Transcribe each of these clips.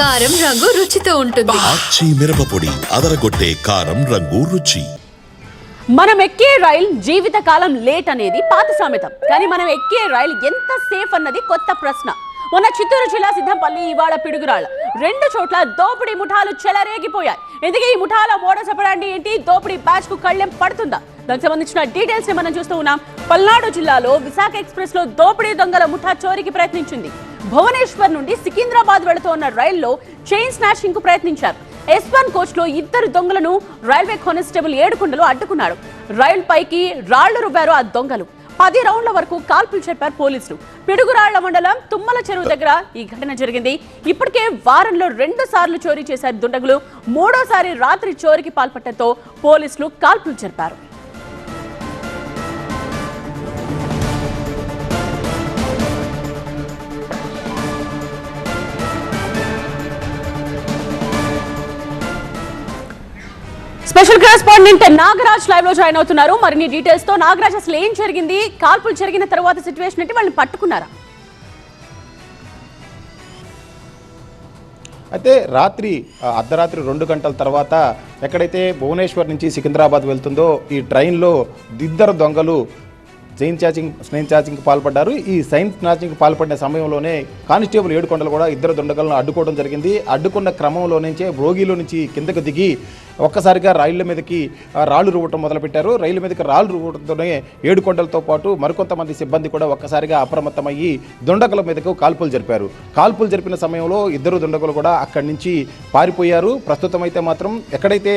కారం రంగు రుచితో ఉంటుంది. ఆచి మిరపపొడి అదరగొట్టే కారం రంగు రుచి. మనం ఎక్కే రైల్ జీవితకాలం లేట్ అనేది పాత సామెత. కానీ మనం ఎక్కే రైల్ ఎంత సేఫ్ అన్నది కొత్త ప్రశ్న. మొన్న చిత్తూరు జిల్లా సిద్ధంపల్లి ఇవాళ పిడుగురాళ్ళ. రెండు చోట్ల దోపిడీ ముఠాలు చెలరేగిపోయాయి. ఎందుకే ఈ ముఠాల మోడ చెప్పడానికి ఏంటి? దోపిడీ బ్యాచ్కు కళ్ళెం పడుతుందా? దానికి సంబంధించిన డీటెయిల్స్ మనం చూస్తూ ఉన్నాం. పల్నాడు జిల్లాలో విశాఖ ఎక్స్ప్రెస్లో దోపిడీ దొంగల ముఠా చోరీకి ప్రయత్నించింది. భువనేశ్వర్ నుండి సికింద్రాబాద్ వెళుతూ ఉన్న రైల్లో చైన్ స్నాచింగ్కు ప్రయత్నించారు. ఎస్వన్ కోచ్లో ఇద్దరు దొంగలను రైల్వే కానిస్టేబుల్ ఏడుకుండలు అడ్డుకున్నాడు రైలు పైకి రాళ్ళు రువ్వారు ఆ దొంగలు. పది రౌండ్ల వరకు కాల్పులు చెప్పారు పోలీసులు. పిడుగురాళ్ళ మండలం తుమ్మల చెరువు దగ్గర ఈ ఘటన జరిగింది. ఇప్పటికే వారంలో రెండు సార్లు చోరీ చేశారు దుండగులు. మూడోసారి రాత్రి చోరీకి పాల్పడటంతో పోలీసులు కాల్పులు జరిపారు. స్పెషల్ కరెస్పాండెంట్ నాగరాజ్ లైవ్లో జాయిన్ అవుతున్నారు. మరిన్ని డీటెయిల్స్తో నాగరాజ్ అసలు ఏం జరిగింది? కాల్పులు జరిగిన తర్వాత సిచ్యువేషన్ ఏంటి? వాళ్ళని పట్టుకున్నారా? అయితే రాత్రి అర్ధరాత్రి రెండు గంటల తర్వాత ఎక్కడైతే భువనేశ్వర్ నుంచి సికింద్రాబాద్ వెళ్తుందో ఈ ట్రైన్లో ఇద్దరు దొంగలు చైన్ చాచింగ్ స్నైన్ చాచింగ్కి పాల్పడ్డారు. ఈ సైన్ స్నాచింగ్కి పాల్పడిన సమయంలోనే కానిస్టేబుల్ ఏడుకొండలు కూడా ఇద్దరు దొండగలను అడ్డుకోవడం జరిగింది. అడ్డుకున్న క్రమంలో నుంచే భోగిలో నుంచి కిందకు దిగి ఒక్కసారిగా రైళ్ళ మీదకి రాళ్ళు రాళ్ళు రువ్వటం మొదలుపెట్టారు. రైలు మీదకి రాళ్ళు రువ్వడంతోనే ఏడుకొండలతో పాటు మరికొంతమంది సిబ్బంది కూడా ఒక్కసారిగా అప్రమత్తమయ్యి దొండగల మీదకు కాల్పులు జరిపారు. కాల్పులు జరిపిన సమయంలో ఇద్దరు దుండగలు కూడా అక్కడి నుంచి పారిపోయారు. ప్రస్తుతం అయితే మాత్రం ఎక్కడైతే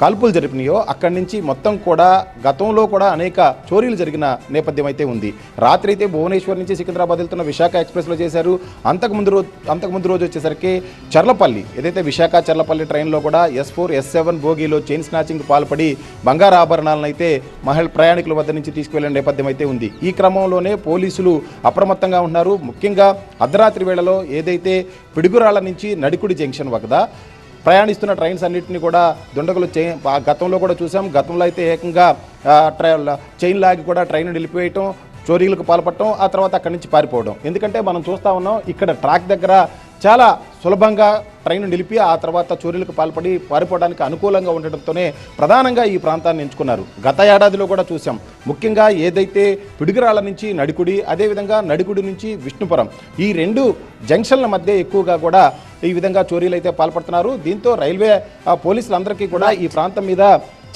కాల్పులు జరిపినాయో అక్కడి నుంచి మొత్తం కూడా గతంలో కూడా అనేక చోరీలు జరిగిన నేపథ్యం అయితే ఉంది. రాత్రి అయితే భువనేశ్వర్ నుంచి సికింద్రాబాద్ వెళ్తున్న విశాఖ ఎక్స్ప్రెస్లో చేశారు. అంతకుముందు రోజు అంతకుముందు రోజు వచ్చేసరికి చర్లపల్లి ఏదైతే విశాఖ చర్లపల్లి ట్రైన్లో కూడా ఎస్ ఫోర్ ఎస్ సెవెన్ బోగీలో చైన్ స్నాచింగ్ పాల్పడి బంగారు ఆభరణాలను అయితే మహిళ ప్రయాణికుల వద్ద నుంచి తీసుకువెళ్ళిన నేపథ్యం అయితే ఉంది. ఈ క్రమంలోనే పోలీసులు అప్రమత్తంగా ఉన్నారు ముఖ్యంగా అర్ధరాత్రి వేళలో ఏదైతే పిడుగురాళ్ళ నుంచి నడికుడి జంక్షన్ వద్ద ప్రయాణిస్తున్న ట్రైన్స్ అన్నింటినీ కూడా దుండగులు చై ఆ గతంలో కూడా చూసాం. గతంలో అయితే ఏకంగా ట్రై చైన్ లాగి కూడా ట్రైన్ నిలిపివేయటం చోరీలకు పాల్పడటం ఆ తర్వాత అక్కడి నుంచి పారిపోవడం. ఎందుకంటే మనం చూస్తా ఉన్నాం ఇక్కడ ట్రాక్ దగ్గర చాలా సులభంగా ట్రైన్ నిలిపి ఆ తర్వాత చోరీలకు పాల్పడి పారిపోవడానికి అనుకూలంగా ఉండటంతోనే ప్రధానంగా ఈ ప్రాంతాన్ని ఎంచుకున్నారు. గత ఏడాదిలో కూడా చూసాం ముఖ్యంగా ఏదైతే పిడుగురాళ్ళ నుంచి నడికుడి అదేవిధంగా నడికుడి నుంచి విష్ణుపురం ఈ రెండు జంక్షన్ల మధ్య ఎక్కువగా కూడా ఈ విధంగా చోరీలు అయితే పాల్పడుతున్నారు. దీంతో రైల్వే పోలీసులందరికీ కూడా ఈ ప్రాంతం మీద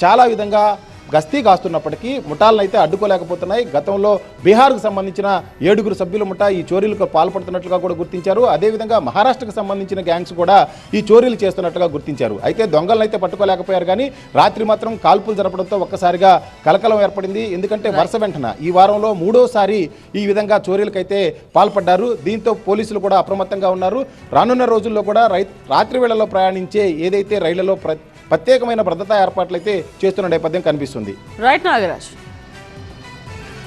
చాలా విధంగా గస్తీ కాస్తున్నప్పటికీ ముఠాలను అయితే అడ్డుకోలేకపోతున్నాయి. గతంలో బీహార్కు సంబంధించిన ఏడుగురు సభ్యుల ముఠా ఈ చోరీలకు పాల్పడుతున్నట్లుగా కూడా గుర్తించారు. అదేవిధంగా మహారాష్ట్రకు సంబంధించిన గ్యాంగ్స్ కూడా ఈ చోరీలు చేస్తున్నట్లుగా గుర్తించారు. అయితే దొంగలను అయితే పట్టుకోలేకపోయారు కానీ రాత్రి మాత్రం కాల్పులు జరపడంతో ఒక్కసారిగా కలకలం ఏర్పడింది. ఎందుకంటే వరుస వెంటన ఈ వారంలో మూడోసారి ఈ విధంగా చోరీలకైతే పాల్పడ్డారు. దీంతో పోలీసులు కూడా అప్రమత్తంగా ఉన్నారు. రానున్న రోజుల్లో కూడా రై రాత్రి వేళల్లో ప్రయాణించే ఏదైతే రైళ్ళలో ప్ర ప్రత్యేకమైన భద్రతా ఏర్పాట్లు అయితే చేస్తున్న నేపథ్యం కనిపిస్తుంది. రైట్ నాగరాజ్